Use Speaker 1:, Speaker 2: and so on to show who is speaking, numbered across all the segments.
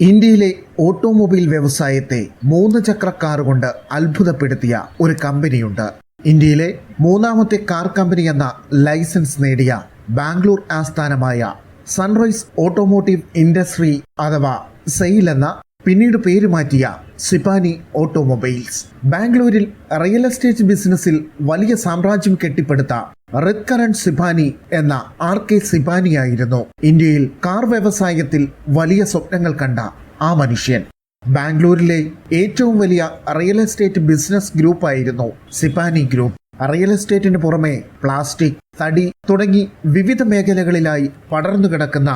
Speaker 1: ഇന്ത്യയിലെ ഓട്ടോമൊബൈൽ വ്യവസായത്തെ മൂന്ന് ചക്ര കാർ കൊണ്ട് അത്ഭുതപ്പെടുത്തിയ ഒരു കമ്പനിയുണ്ട്. ഇന്ത്യയിലെ മൂന്നാമത്തെ കാർ കമ്പനി എന്ന ലൈസൻസ് നേടിയ ബാംഗ്ലൂർ ആസ്ഥാനമായ സൺറൈസ് ഓട്ടോമോട്ടീവ് ഇൻഡസ്ട്രി അഥവാ സെയിൽ എന്ന പിന്നീട് പേര് മാറ്റിയ സിപാനി ഓട്ടോമൊബൈൽസ്. ബാംഗ്ലൂരിൽ റിയൽ എസ്റ്റേറ്റ് ബിസിനസ്സിൽ വലിയ സാമ്രാജ്യം കെട്ടിപ്പടുത്ത കറന്റ് സിബാനി എന്ന ആർ കെ സിബാനിയായിരുന്നു. ഇന്ത്യയിൽ കാർ വ്യവസായത്തിൽ വലിയ സ്വപ്നങ്ങൾ കണ്ട ആ മനുഷ്യൻ. ബാംഗ്ലൂരിലെ ഏറ്റവും വലിയ റിയൽ എസ്റ്റേറ്റ് ബിസിനസ് ഗ്രൂപ്പായിരുന്നു സിബാനി ഗ്രൂപ്പ്. റിയൽ എസ്റ്റേറ്റിന് പുറമെ പ്ലാസ്റ്റിക് തടി തുടങ്ങി വിവിധ മേഖലകളിലായി പടർന്നു കിടക്കുന്ന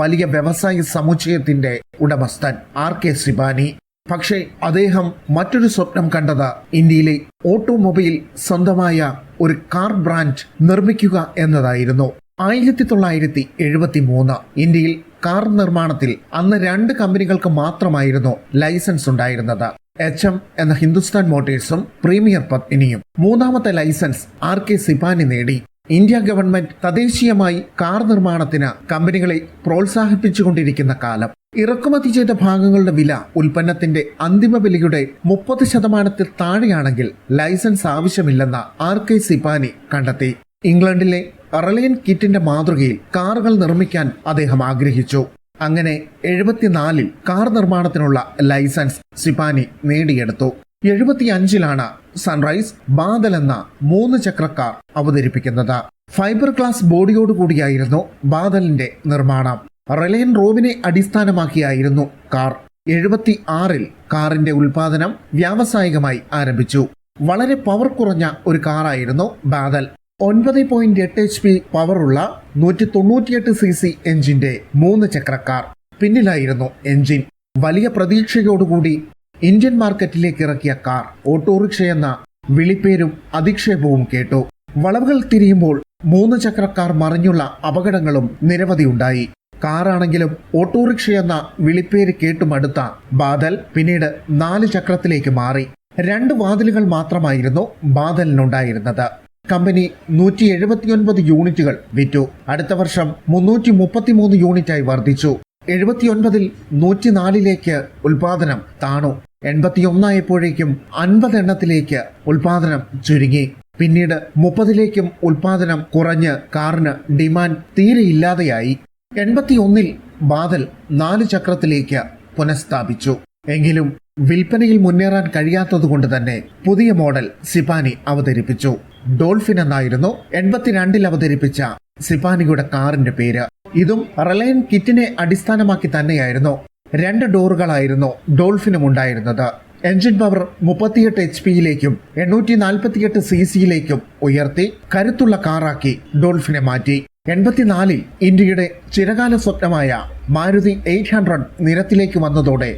Speaker 1: വലിയ വ്യവസായ സമുച്ചയത്തിന്റെ ഉടമസ്ഥൻ ആർ കെ സിബാനി. പക്ഷേ അദ്ദേഹം മറ്റൊരു സ്വപ്നം കണ്ടത്. ഇന്ത്യയിലെ ഓട്ടോമൊബൈൽ സ്വന്തമായ ഒരു കാർ ബ്രാൻഡ് നിർമ്മിക്കുക എന്നതായിരുന്നു. ആയിരത്തി തൊള്ളായിരത്തി എഴുപത്തി മൂന്ന് ഇന്ത്യയിൽ കാർ നിർമ്മാണത്തിൽ അന്ന് രണ്ട് കമ്പനികൾക്ക് മാത്രമായിരുന്നു ലൈസൻസ് ഉണ്ടായിരുന്നത്. എച്ച് എം എന്ന ഹിന്ദുസ്ഥാൻ മോട്ടേഴ്സും പ്രീമിയർ പത്മിനിയും മൂന്നാമത്തെ ലൈസൻസ് ആർ കെ സിപാനി നേടി. ഇന്ത്യ ഗവൺമെന്റ് തദ്ദേശീയമായി കാർ നിർമ്മാണത്തിന് കമ്പനികളെ പ്രോത്സാഹിപ്പിച്ചുകൊണ്ടിരിക്കുന്ന കാലം. ഇറക്കുമതി ചെയ്ത ഭാഗങ്ങളുടെ വില ഉൽപ്പന്നത്തിന്റെ അന്തിമ വിലയുടെ മുപ്പത് ശതമാനത്തിൽ താഴെയാണെങ്കിൽ ലൈസൻസ് ആവശ്യമില്ലെന്ന ആർ കെ സിപാനി കണ്ടെത്തി. ഇംഗ്ലണ്ടിലെ റലയൻ കിറ്റിന്റെ മാതൃകയിൽ കാറുകൾ നിർമ്മിക്കാൻ അദ്ദേഹം ആഗ്രഹിച്ചു. അങ്ങനെ എഴുപത്തിനാലിൽ കാർ നിർമ്മാണത്തിനുള്ള ലൈസൻസ് സിപാനി നേടിയെടുത്തു. എഴുപത്തിയഞ്ചിലാണ് സൺറൈസ് ബാദൽ എന്ന മൂന്ന് ചക്രക്കാർ അവതരിപ്പിക്കുന്നത്. ഫൈബർ ഗ്ലാസ് ബോഡിയോടുകൂടിയായിരുന്നു ബാദലിന്റെ നിർമ്മാണം. റിലയൻ റോവിനെ അടിസ്ഥാനമാക്കിയായിരുന്നു കാർ. എഴുപത്തി ആറിൽ കാറിന്റെ ഉൽപാദനം വ്യാവസായികമായി ആരംഭിച്ചു. വളരെ പവർ കുറഞ്ഞ ഒരു കാറായിരുന്നു ബാദൽ. ഒൻപത് പോയിന്റ് എട്ട് എച്ച് പി പവറുള്ള നൂറ്റി തൊണ്ണൂറ്റിയെട്ട് സി സി എഞ്ചിന്റെ മൂന്ന് ചക്രക്കാർ പിന്നിലായിരുന്നു എഞ്ചിൻ. വലിയ പ്രതീക്ഷയോടുകൂടി ഇന്ത്യൻ മാർക്കറ്റിലേക്ക് ഇറക്കിയ കാർ ഓട്ടോറിക്ഷ എന്ന വിളിപ്പേരും അധിക്ഷേപവും കേട്ടു. വളവുകൾ തിരിയുമ്പോൾ മൂന്ന് ചക്രക്കാർ മറിഞ്ഞുള്ള അപകടങ്ങളും നിരവധി ഉണ്ടായി. കാറാണെങ്കിലും ഓട്ടോറിക്ഷ എന്ന വിളിപ്പേര് കേട്ടുമടുത്ത ബാദൽ പിന്നീട് നാല് ചക്രത്തിലേക്ക് മാറി. രണ്ട് വാതിലുകൾ മാത്രമായിരുന്നു ബാദലിനുണ്ടായിരുന്നത്. കമ്പനി നൂറ്റി എഴുപത്തിയൊൻപത് യൂണിറ്റുകൾ വിറ്റു. അടുത്ത വർഷം മുന്നൂറ്റി മുപ്പത്തിമൂന്ന് യൂണിറ്റായി വർദ്ധിച്ചു. എഴുപത്തിയൊൻപതിൽ നൂറ്റിനാലിലേക്ക് ഉൽപാദനം താണു. എൺപത്തിയൊന്നായപ്പോഴേക്കും അൻപത് എണ്ണത്തിലേക്ക് ഉൽപാദനം ചുരുങ്ങി. പിന്നീട് മുപ്പതിലേക്കും ഉൽപാദനം കുറഞ്ഞ് കാറിന് ഡിമാൻഡ് തീരെ ഇല്ലാതെയായി. എൺപത്തിയൊന്നിൽ ബാദൽ നാല് ചക്രത്തിലേക്ക് പുനഃസ്ഥാപിച്ചു. എങ്കിലും വിൽപ്പനയിൽ മുന്നേറാൻ കഴിയാത്തതുകൊണ്ട് തന്നെ പുതിയ മോഡൽ സിപാനി അവതരിപ്പിച്ചു. ഡോൾഫിൻ എന്നായിരുന്നു എൺപത്തിരണ്ടിൽ അവതരിപ്പിച്ച സിപാനിയുടെ കാറിന്റെ പേര്. ഇതും റിലയൻ കിറ്റിനെ അടിസ്ഥാനമാക്കി തന്നെയായിരുന്നു. രണ്ട് ഡോറുകളായിരുന്നു ഡോൾഫിനും ഉണ്ടായിരുന്നത്. എഞ്ചിൻ പവർ മുപ്പത്തിയെട്ട് എച്ച് പിയിലേക്കും എണ്ണൂറ്റി നാൽപ്പത്തിയെട്ട് സി സിയിലേക്കും ഉയർത്തി കരുത്തുള്ള കാറാക്കി ഡോൾഫിനെ മാറ്റി. എൺപത്തിനാലിൽ ഇന്ത്യയുടെ ചിരകാല സ്വപ്നമായ മാരുതി എയ്റ്റ് ഹൺഡ്രഡ് നിരത്തിലേക്ക് വന്നതോടെ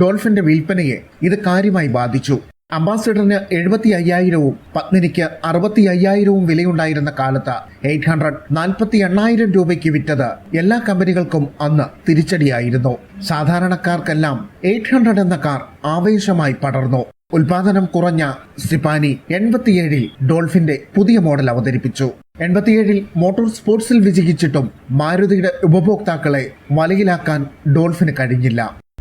Speaker 1: ഡോൾഫിന്റെ വിൽപ്പനയെ ഇത് കാര്യമായി ബാധിച്ചു. അംബാസിഡറിന് എഴുപത്തി അയ്യായിരവും പത്മിനിക്ക് അറുപത്തി അയ്യായിരവും വിലയുണ്ടായിരുന്ന കാലത്ത് എയ്റ്റ് ഹൺഡ്രഡ് നാൽപ്പത്തി എണ്ണായിരം രൂപയ്ക്ക് വിറ്റത് എല്ലാ കമ്പനികൾക്കും അന്ന് തിരിച്ചടിയായിരുന്നു. സാധാരണക്കാർക്കെല്ലാം എയ്റ്റ് ഹൺഡ്രഡ് എന്ന കാർ ആവേശമായി പടർന്നു. ഉൽപാദനം കുറഞ്ഞ സിപാനി എൺപത്തിയേഴിൽ ഡോൾഫിന്റെ പുതിയ മോഡൽ അവതരിപ്പിച്ചു. എൺപത്തിയേഴിൽ മോട്ടോർ സ്പോർട്സിൽ വിജയിച്ചിട്ടും മാരുതിയുടെ ഉപഭോക്താക്കളെ വലയിലാക്കാൻ ഡോൾഫിന് കഴിഞ്ഞില്ല.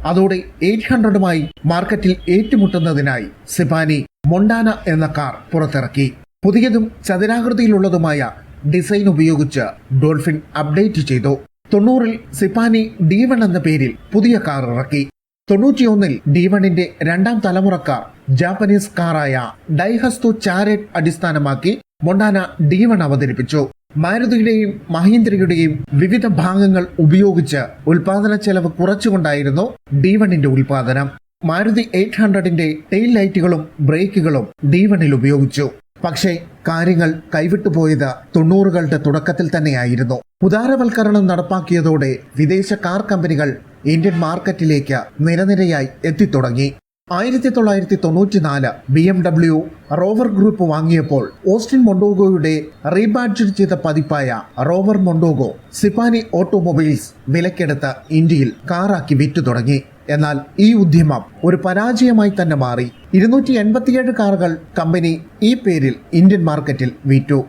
Speaker 1: അതോടെ എയ്റ്റ് ഹൺഡ്രഡുമായി മാർക്കറ്റിൽ ഏറ്റുമുട്ടുന്നതിനായി സിബാനി മൊണ്ടാന എന്ന കാർ പുറത്തിറക്കി. പുതിയതും ചതുരാകൃതിയിലുള്ളതുമായ ഡിസൈൻ ഉപയോഗിച്ച് ഡോൾഫിൻ അപ്ഡേറ്റ് ചെയ്തു. തൊണ്ണൂറിൽ സിപാനി ഡി വൺ എന്ന പേരിൽ പുതിയ കാർ ഇറക്കി. തൊണ്ണൂറ്റിയൊന്നിൽ ഡി വണ്ണിന്റെ രണ്ടാം തലമുറക്കാർ ജാപ്പനീസ് കാറായ ഡൈഹസ്തു ചാരറ്റ് അടിസ്ഥാനമാക്കി മൊണ്ടാന ഡി വൺ അവതരിപ്പിച്ചു. മാരുതിയുടെയും മഹീന്ദ്രയുടെയും വിവിധ ഭാഗങ്ങൾ ഉപയോഗിച്ച് ഉൽപാദന ചെലവ് കുറച്ചുകൊണ്ടായിരുന്നു ഡി വണ്ണിന്റെ ഉൽപാദനം. മാരുതി എയ്റ്റ് ഹൺഡ്രഡിന്റെ ടെയിൽ ലൈറ്റുകളും ബ്രേക്കുകളും ഡി വണ്ണിൽ ഉപയോഗിച്ചു. പക്ഷേ കാര്യങ്ങൾ കൈവിട്ടു പോയത് തൊണ്ണൂറുകളുടെ തുടക്കത്തിൽ തന്നെയായിരുന്നു. ഉദാരവൽക്കരണം നടപ്പാക്കിയതോടെ വിദേശ കാർ കമ്പനികൾ ഇന്ത്യൻ മാർക്കറ്റിലേക്ക് നിരനിരയായി എത്തിത്തുടങ്ങി. ആയിരത്തി തൊള്ളായിരത്തി തൊണ്ണൂറ്റിനാല് B M W Rover group വാങ്ങിയപ്പോൾ Austin മൊണ്ടോഗോയുടെ റീബാഡ്ജഡ് ചെയ്ത പതിപ്പായ റോവർ മൊണ്ടോഗോ സിപ്പാനി ഓട്ടോമൊബൈൽസ് വിലക്കെടുത്ത് ഇന്ത്യയിൽ കാറാക്കി വിറ്റു തുടങ്ങി. എന്നാൽ ഈ ഉദ്യമം ഒരു പരാജയമായി തന്നെ മാറി. ഇരുന്നൂറ്റി എൺപത്തിയേഴ് കാറുകൾ കമ്പനി ഈ പേരിൽ ഇന്ത്യൻ മാർക്കറ്റിൽ വിറ്റു.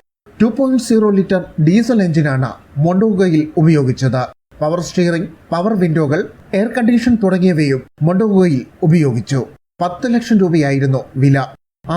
Speaker 1: Two point zero litre diesel എഞ്ചിനാണ് മൊണ്ടോഗോയിൽ ഉപയോഗിച്ചത്. പവർ സ്റ്റിയറിംഗ് പവർ വിൻഡോകൾ എയർ കണ്ടീഷൻ തുടങ്ങിയവയും മൊണ്ടോവയിൽ ഉപയോഗിച്ചു. പത്ത് ലക്ഷം രൂപയായിരുന്നു വില.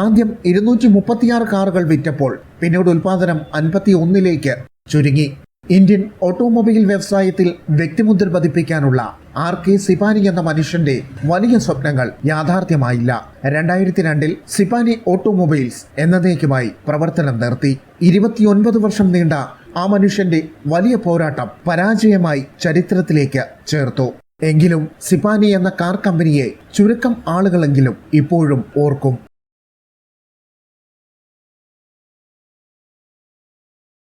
Speaker 1: ആദ്യം ഇരുന്നൂറ്റി മുപ്പത്തിയാറ് കാറുകൾ വിറ്റപ്പോൾ പിന്നീട് ഉൽപാദനം അൻപത്തി ഒന്നിലേക്ക് ചുരുങ്ങി. ഇന്ത്യൻ ഓട്ടോമൊബൈൽ വ്യവസായത്തിൽ വ്യക്തിമുദ്ര പതിപ്പിക്കാനുള്ള ആർ കെ സിപാനി എന്ന മനുഷ്യന്റെ വലിയ സ്വപ്നങ്ങൾ യാഥാർത്ഥ്യമായില്ല. രണ്ടായിരത്തി രണ്ടിൽ സിപാനി ഓട്ടോമൊബൈൽസ് എന്നതേക്കുമായി പ്രവർത്തനം നിർത്തി. ഇരുപത്തിയൊൻപത് വർഷം നീണ്ട ആ മനുഷ്യന്റെ വലിയ പോരാട്ടം പരാജയമായി ചരിത്രത്തിലേക്ക് ചേർത്തു. എങ്കിലും സിപാനി എന്ന കാർ കമ്പനിയെ ചുരുക്കം ആളുകളെങ്കിലും ഇപ്പോഴും ഓർക്കും.